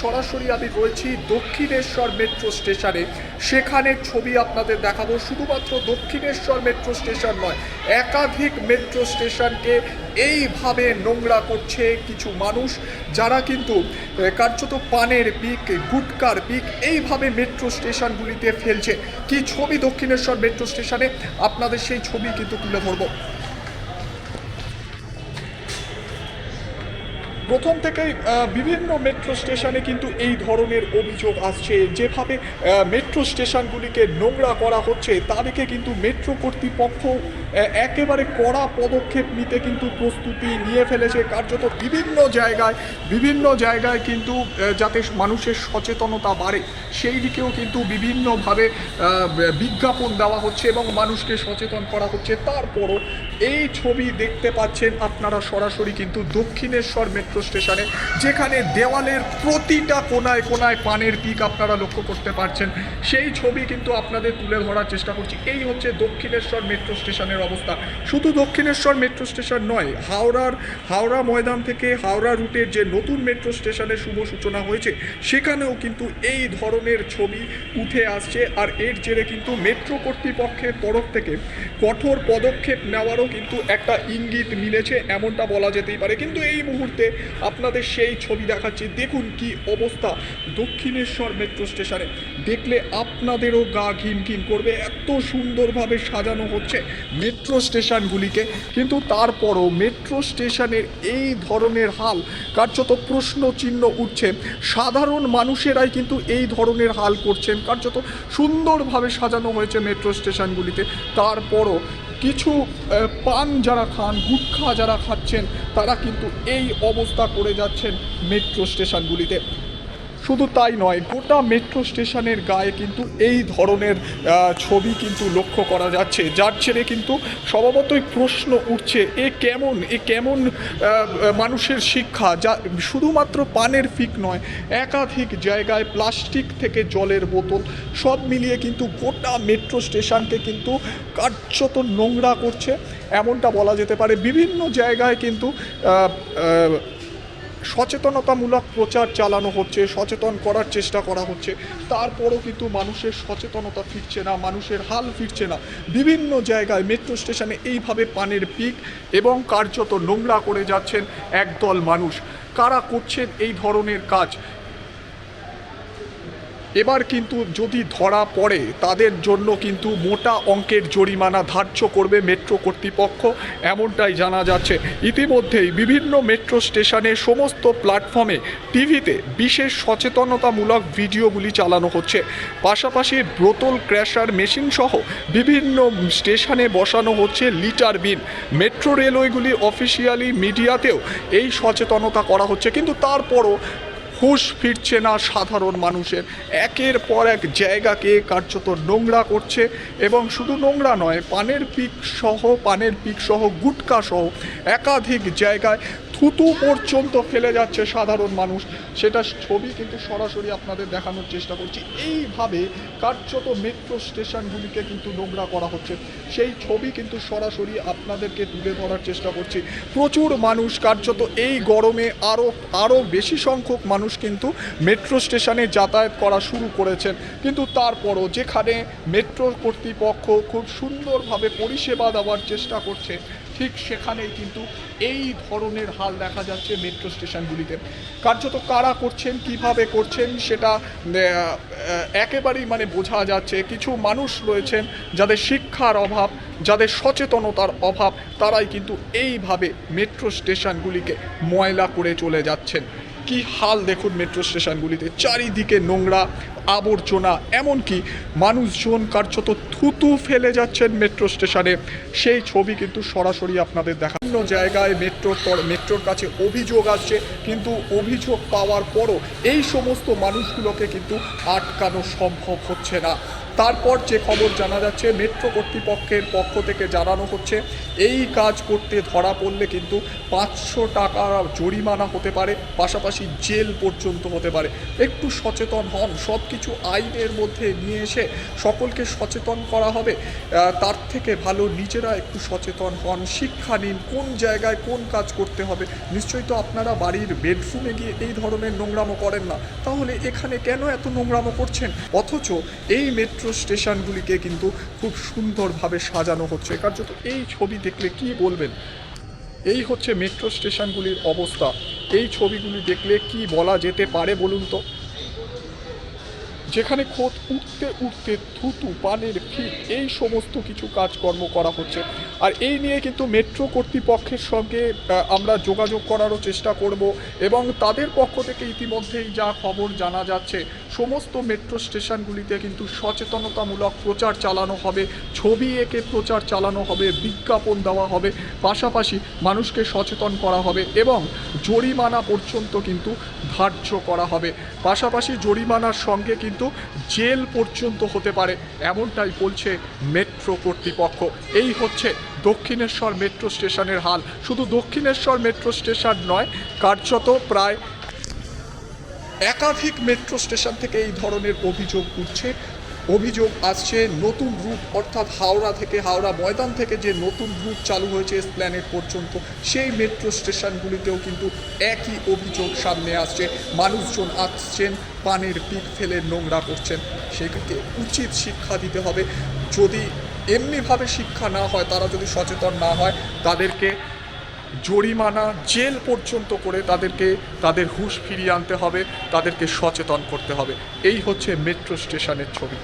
সরাসরি আমি রয়েছি দক্ষিণেশ্বর মেট্রো স্টেশনে। সেখানে ছবি আপনাদের দেখাবো। শুধুমাত্র দক্ষিণেশ্বর মেট্রো স্টেশন নয়, একাধিক মেট্রো স্টেশনকে এইভাবে নোংরা করছে কিছু মানুষ, যারা কিন্তু কার্যত পানের পিক, গুটকার পিক, এইভাবে মেট্রো স্টেশনগুলিতে ফেলছে। কি ছবি দক্ষিণেশ্বর মেট্রো স্টেশনে? আপনাদের সেই ছবি কিন্তু তুলে ধরবো। প্রথম থেকেই বিভিন্ন মেট্রো স্টেশনে কিন্তু এই ধরনের অভিযোগ আসছে, যেভাবে মেট্রো স্টেশনগুলিকে নোংরা করা হচ্ছে, তাদেরকে কিন্তু মেট্রো কর্তৃপক্ষ একেবারে কড়া পদক্ষেপ নিতে কিন্তু প্রস্তুতি নিয়ে ফেলেছে। কার্যত বিভিন্ন জায়গায় বিভিন্ন জায়গায় কিন্তু যাতে মানুষের সচেতনতা বাড়ে, সেই দিকেও কিন্তু বিভিন্নভাবে বিজ্ঞাপন দেওয়া হচ্ছে এবং মানুষকে সচেতন করা হচ্ছে। তারপরও এই ছবি দেখতে পাচ্ছেন আপনারা সরাসরি কিন্তু দক্ষিণেশ্বর মেট্রো স্টেশনে, যেখানে দেওয়ালের প্রতিটা কোনায় কোনায় পানের পিক আপনারা লক্ষ্য করতে পারছেন। সেই ছবি কিন্তু আপনাদের তুলে ধরার চেষ্টা করছি। এই হচ্ছে দক্ষিণেশ্বর মেট্রো স্টেশনের অবস্থা। শুধু দক্ষিণেশ্বর মেট্রো স্টেশন নয়, হাওড়ার, হাওড়া ময়দান থেকে হাওড়া রুটের যে নতুন মেট্রো স্টেশনের শুভ সূচনা হয়েছে, সেখানেও কিন্তু এই ধরনের ছবি উঠে আসছে। আর এর জেরে কিন্তু মেট্রো কর্তৃপক্ষের তরফ থেকে কঠোর পদক্ষেপ নেওয়ারও কিন্তু একটা ইঙ্গিত মিলেছে, এমনটা বলা যেতেই পারে। কিন্তু এই মুহূর্তে আপনাদের সেই ছবি দেখাচ্ছি। দেখুন কি অবস্থা। দক্ষিণেশ্বর মেট্রো স্টেশনে। দেখলে আপনাদেরও গা ঘিন ঘিন করবে। এত সুন্দরভাবে সাজানো হচ্ছে মেট্রো স্টেশনগুলিকে। কিন্তু তারপরও মেট্রো স্টেশনের এই ধরনের হাল, কার্যত প্রশ্ন চিহ্ন উঠছে। সাধারণ মানুষেরাই কিন্তু এই ধরনের হাল করছেন। কার্যত সুন্দরভাবে সাজানো হয়েছে মেট্রো স্টেশনগুলিতে। তারপরও কিছু পান যারা খান, গুটখা যারা খাচ্ছেন, তারা কিন্তু এই অবস্থা করে যাচ্ছেন মেট্রো স্টেশনগুলিতে শুধু তাই নয়, গোটা মেট্রো স্টেশনের গায়ে কিন্তু এই ধরনের ছবি কিন্তু লক্ষ্য করা যাচ্ছে। যার ছেড়ে কিন্তু স্বভাবতই প্রশ্ন উঠছে, এ কেমন এ কেমন মানুষের শিক্ষা, যা শুধুমাত্র পানের ফিক নয়, একাধিক জায়গায় প্লাস্টিক থেকে জলের বোতল, সব মিলিয়ে কিন্তু গোটা মেট্রো স্টেশনকে কিন্তু কার্যত নোংরা করছে। এমনটা বলা যেতে পারে, বিভিন্ন জায়গায় কিন্তু সচেতনতামূলক প্রচার চালানো হচ্ছে, সচেতন করার চেষ্টা করা হচ্ছে। তারপরও কিন্তু মানুষের সচেতনতা ফিরছে না, মানুষের হাল ফিরছে না। বিভিন্ন জায়গায় মেট্রো স্টেশনে এইভাবে পানের পিক এবং কার্যত নোংরা করে যাচ্ছেন একদল মানুষ। কারা করছেন এই ধরনের কাজ? এবার কিন্তু যদি ধরা পড়ে, তাদের জন্য কিন্তু মোটা অঙ্কের জরিমানা ধার্য করবে মেট্রো কর্তৃপক্ষ, এমনটাই জানা যাচ্ছে। ইতিমধ্যেই বিভিন্ন মেট্রো স্টেশনে সমস্ত প্ল্যাটফর্মে টিভিতে বিশেষ সচেতনতামূলক ভিডিওগুলি চালানো হচ্ছে। পাশাপাশি ব্রোতল ক্র্যাশার মেশিন সহ বিভিন্ন স্টেশনে বসানো হচ্ছে লিটার বিন মেট্রো রেলওয়েগুলি অফিসিয়ালি মিডিয়াতেও এই সচেতনতা করা হচ্ছে। কিন্তু তারপরও হুঁশ ফিরছে না সাধারণ মানুষের। একের পর এক জায়গাকে কার্যত নোংরা করছে এবং শুধু নোংরা নয়, পানের পিক সহ পানের পিক সহ গুটকা সহ একাধিক জায়গায় থুতু পর্যন্ত ফেলে যাচ্ছে সাধারণ মানুষ। সেটা ছবি কিন্তু সরাসরি আপনাদের দেখানোর চেষ্টা করছি। এইভাবে কার্যত মেট্রো স্টেশনগুলিকে কিন্তু নোংরা করা হচ্ছে। সেই ছবি কিন্তু সরাসরি আপনাদেরকে তুলে ধরার চেষ্টা করছি। প্রচুর মানুষ কার্যত এই গরমে আরও আরও বেশি সংখ্যক মানুষ কিন্তু মেট্রো স্টেশনে যাতায়াত করা শুরু করেছেন। কিন্তু তারপরও যেখানে মেট্রো কর্তৃপক্ষ খুব সুন্দরভাবে পরিষেবা দেওয়ার চেষ্টা করছে ঠিক সেখানেই কিন্তু এই ধরনের হাল দেখা যাচ্ছে মেট্রো স্টেশনগুলিতে। কার্যত কারা করছেন, কীভাবে করছেন, সেটা একেবারেই মানে বোঝা যাচ্ছে। কিছু মানুষ রয়েছেন যাদের শিক্ষার অভাব, যাদের সচেতনতার অভাব, তারাই কিন্তু এইভাবে মেট্রো স্টেশনগুলিকে ময়লা করে চলে যাচ্ছেন। কি হাল দেখুন মেট্রো স্টেশনগুলিতে? চারিদিকে নোংরা আবর্জনা, এমনকি মানুষজন কার্যত থুতু ফেলে যাচ্ছেন মেট্রো স্টেশনে। সেই ছবি কিন্তু সরাসরি আপনাদের দেখা বিভিন্ন জায়গায় মেট্রোর মেট্রোর কাছে অভিযোগ আসছে, কিন্তু অভিযোগ পাওয়ার পরও এই সমস্ত মানুষগুলোকে কিন্তু আটকানো সম্ভব হচ্ছে না। তারপর যে খবর জানা যাচ্ছে, মেট্রো কর্তৃপক্ষের পক্ষ থেকে জানানো হচ্ছে, এই কাজ করতে ধরা পড়লে কিন্তু পাঁচশো টাকা জরিমানা হতে পারে, পাশাপাশি জেল পর্যন্ত হতে পারে। একটু সচেতন হন সব কিছু আইনের মধ্যে নিয়ে এসে সকলকে সচেতন করা হবে। তার থেকে ভালো নিজেরা একটু সচেতন হন। শিক্ষা নিন, কোন জায়গায় কোন কাজ করতে হবে। নিশ্চয়ই তো আপনারা বাড়ির বেডরুমে গিয়ে এই ধরনের নোংরামো করেন না। তাহলে এখানে কেন এত নোংরামো করছেন? অথচ এই মেট্রো স্টেশনগুলিকে কিন্তু খুব সুন্দরভাবে সাজানো হচ্ছে। কার্যত এই ছবি দেখলে কি বলবেন? এই হচ্ছে মেট্রো স্টেশনগুলির অবস্থা। এই ছবিগুলি দেখলে কি বলা যেতে পারে বলুন তো? যেখানে খোদ উঠতে উঠতে থুতু, পানের ফিট এই সমস্ত কিছু কাজকর্ম করা হচ্ছে। আর এই নিয়ে কিন্তু মেট্রো কর্তৃপক্ষের সঙ্গে আমরা যোগাযোগ করারও চেষ্টা করব এবং তাদের পক্ষ থেকে ইতিমধ্যেই যা খবর জানা যাচ্ছে, সমস্ত মেট্রো স্টেশনগুলিতে কিন্তু সচেতনতামূলক প্রচার চালানো হবে, ছবি এঁকে প্রচার চালানো হবে, বিজ্ঞাপন দেওয়া হবে, পাশাপাশি মানুষকে সচেতন করা হবে এবং জরিমানা পর্যন্ত কিন্তু ধার্য করা হবে। পাশাপাশি জরিমানার সঙ্গে কিন্তু জেল পর্যন্ত হতে পারে, এমনটাই বলছে মেট্রো কর্তৃপক্ষ। এই হচ্ছে দক্ষিণেশ্বর মেট্রো স্টেশনের হাল। শুধু দক্ষিণেশ্বর মেট্রো স্টেশন নয়, কার্যত প্রায় একাধিক মেট্রো স্টেশন থেকে এই ধরনের অভিযোগ উঠছে। অভিযোগ আসছে, নতুন রুট অর্থাৎ হাওড়া থেকে হাওড়া ময়দান থেকে যে নতুন রুট চালু হয়েছে প্ল্যানেট পর্যন্ত, সেই মেট্রো স্টেশনগুলিতেও কিন্তু একই অভিযোগ সামনে আসছে। মানুষজন আসছেন, পানের পিক ফেলে নোংরা করছেন। সেক্ষেত্রে উচিত শিক্ষা দিতে হবে। যদি এমনিভাবে শিক্ষা না হয়, তারা যদি সচেতন না হয়, তাদেরকে জরিমানা জেল পর্যন্ত করে তাদেরকে, তাদের হুশ ফিরিয়ে আনতে হবে, তাদেরকে সচেতন করতে হবে। এই হচ্ছে মেট্রো স্টেশনের ছবি।